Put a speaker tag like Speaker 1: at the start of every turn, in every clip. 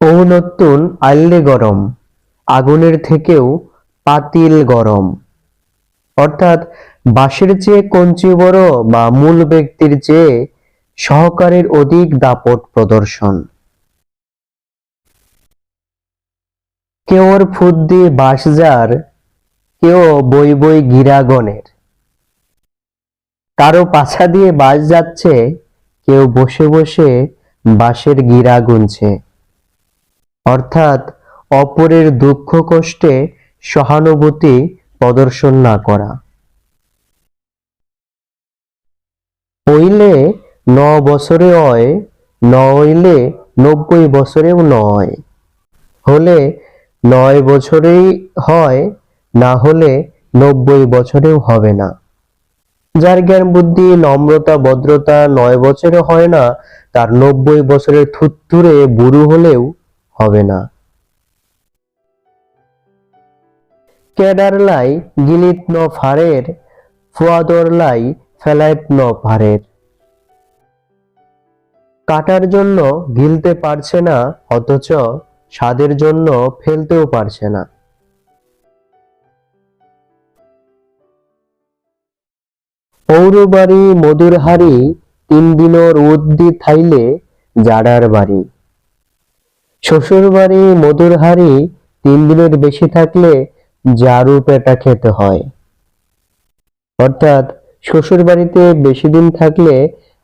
Speaker 1: ঔনত্যুন আইলে গরম, আগুনের থেকেও পাতিল গরম। অর্থাৎ বাঁশের চেয়ে কঞ্চি বড় বা মূল ব্যক্তির চেয়ে সহকারীর অধিক দাপট প্রদর্শন। কেউর ফুদ্দি বাঁশজার কেউ বই বই গিরাগনের কারও পাছা দিয়ে বাস যাচ্ছে, কেউ বসে বসে বাঁশের গিরা গুনছে। অর্থাৎ অপরের দুঃখ কষ্টে সহানুভূতি প্রদর্শন না করা। হইলে ন বছরে হয়, ন হইলে নব্বই বছরেও নয় হলে নয় বছরেই হয়, না হলে নব্বই বছরেও হবে না। যার জ্ঞান বুদ্ধি, নম্রতা, ভদ্রতা নয় বছরে হয় না, তার নব্বই বছরের থুত্তুরে বুড়ো হলেও হবে না। কেডারলাই গিলিত ন ফারের ফুয়াদরলাই ফেলাইত ন ফারের কাটার জন্য গিলতে পারছে না, অথচ স্বাদের জন্য ফেলতেও পারছে না। ঔরবাড়ি মধুর হাড়ি তিন দিনর উদ্দি থাইলে জাডার বাড়ি। শ্বশুর বাড়ি মধুর হাড়ি তিন দিনের বেশি থাকলে জারু পেটা খেতে হয়। অর্থাৎ শ্বশুরবাড়িতে বেশি দিন থাকলে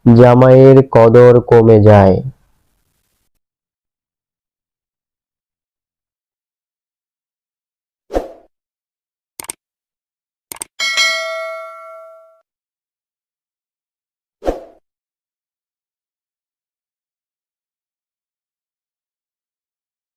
Speaker 1: জামাইয়ের কদর কমে যায়।